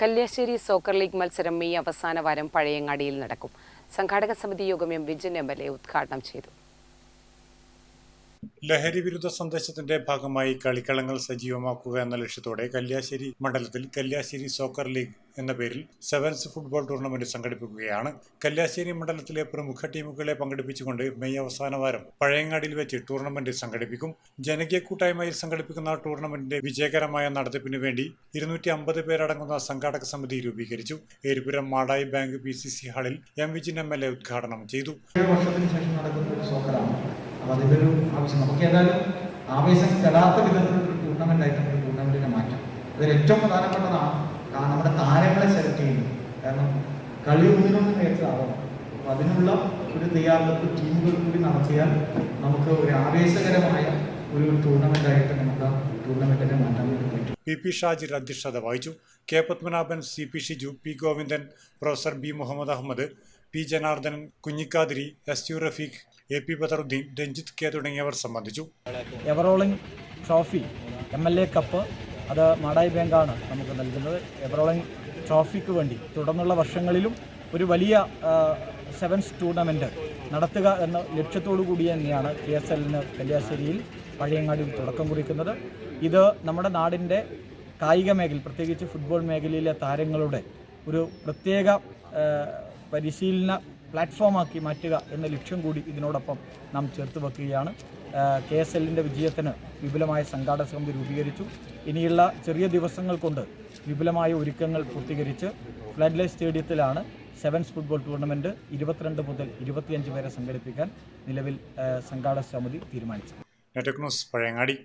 Kalliasseri soccer league മത്സരം May അവസാന വാരം പഴയങ്ങാടിയിൽ നടക്കും. സംഘാടക സമിതി യോഗം M Vijayan M L A ഉദ്ഘാടനം ചെയ്തു. ലഹരി വിരുദ്ധ സന്ദേശത്തിന്റെ ഭാഗമായി കളിക്കളങ്ങൾ സജീവമാക്കുക എന്ന ലക്ഷ്യത്തോടെ കല്യാശ്ശേരി മണ്ഡലത്തിൽ കല്യാശ്ശേരി സോക്കർ ലീഗ് എന്ന പേരിൽ സെവൻസ് ഫുട്ബോൾ ടൂർണമെന്റ് സംഘടിപ്പിക്കുകയാണ്. കല്യാശ്ശേരി മണ്ഡലത്തിലെ പ്രമുഖ ടീമുകളെ പങ്കെടുപ്പിച്ചുകൊണ്ട് മെയ് അവസാന വാരം പഴയങ്ങാടിയിൽ വെച്ച് ടൂർണമെന്റ് സംഘടിപ്പിക്കും. ജനകീയ കൂട്ടായ്മയിൽ സംഘടിപ്പിക്കുന്ന ടൂർണമെന്റിന്റെ വിജയകരമായ നടത്തിപ്പിന് വേണ്ടി ഇരുന്നൂറ്റി അമ്പത് പേരടങ്ങുന്ന സംഘാടക സമിതി രൂപീകരിച്ചു. Eripuram Madayi bank P C C ഹാളിൽ M Vijin M L A ഉദ്ഘാടനം ചെയ്തു. വർഷത്തിന് ശേഷം അപ്പോൾ അതിന്റെ ഒരു ആവശ്യം നമുക്ക് ഏതായാലും ആവേശം കെടാത്ത വിധത്തിലുള്ള ടൂർണമെന്റ് ആയിട്ട് നമുക്ക് ടൂർണമെന്റിനെ മാറ്റാം. അതിൽ ഏറ്റവും പ്രധാനപ്പെട്ടതാണ് കാരണം നമ്മുടെ താരങ്ങളെ സെലക്ട് ചെയ്യുന്നത്. കാരണം കളി ഒന്നിനൊന്നും മികച്ചതാവണം അപ്പോൾ അതിനുള്ള ഒരു തയ്യാറെടുപ്പ് ടീമുകൾ കൂടി നടത്തിയാൽ നമുക്ക് ഒരു ആവേശകരമായ ഒരു ടൂർണമെന്റായിട്ട് നമുക്ക് ടൂർണമെന്റിനെ മാറ്റാൻ വേണ്ടി പറ്റും. പി പി ഷാജിർ അധ്യക്ഷത വഹിച്ചു. K Padmanabhan C P Shiju P Govindan professor B Muhammad Ahammad P Janardhanan Kunhikathiri S U Rafeeq A P Badaruddin Ranjith K തുടങ്ങിയവർ സംബന്ധിച്ചു. Ever rolling trophy M L A cup അത് മാടായി ബാങ്കാണ് നമുക്ക് നൽകുന്നത്. Ever-rolling ട്രോഫിക്ക് വേണ്ടി തുടർന്നുള്ള വർഷങ്ങളിലും ഒരു വലിയ സെവൻസ് ടൂർണമെന്റ് നടത്തുക എന്ന ലക്ഷ്യത്തോടു കൂടി തന്നെയാണ് കെ എസ് എല്ലിന് കല്യാശ്ശേരിയിൽ പഴയങ്ങാടിയിൽ തുടക്കം കുറിക്കുന്നത്. ഇത് നമ്മുടെ നാടിന്റെ കായിക മേഖല പ്രത്യേകിച്ച് ഫുട്ബോൾ മേഖലയിലെ താരങ്ങളുടെ ഒരു പ്രത്യേക പരിശീലന പ്ലാറ്റ്ഫോമാക്കി മാറ്റുക എന്ന ലക്ഷ്യം കൂടി ഇതിനോടൊപ്പം നാം ചേർത്ത് വെക്കുകയാണ്. കെ എസ് എല്ലിന്റെ വിജയത്തിന് വിപുലമായ സംഘാടക സമിതി രൂപീകരിച്ചു. ഇനിയുള്ള ചെറിയ ദിവസങ്ങൾ കൊണ്ട് വിപുലമായ ഒരുക്കങ്ങൾ പൂർത്തീകരിച്ച് ഫ്ലഡ് ലൈറ്റ് സ്റ്റേഡിയത്തിലാണ് സെവൻസ് ഫുട്ബോൾ ടൂർണമെന്റ് ഇരുപത്തിരണ്ട് മുതൽ ഇരുപത്തിയഞ്ച് വരെ സംഘടിപ്പിക്കാൻ നിലവിൽ സംഘാടക സമിതി തീരുമാനിച്ചു നെറ്റക് പഴയങ്ങാടി.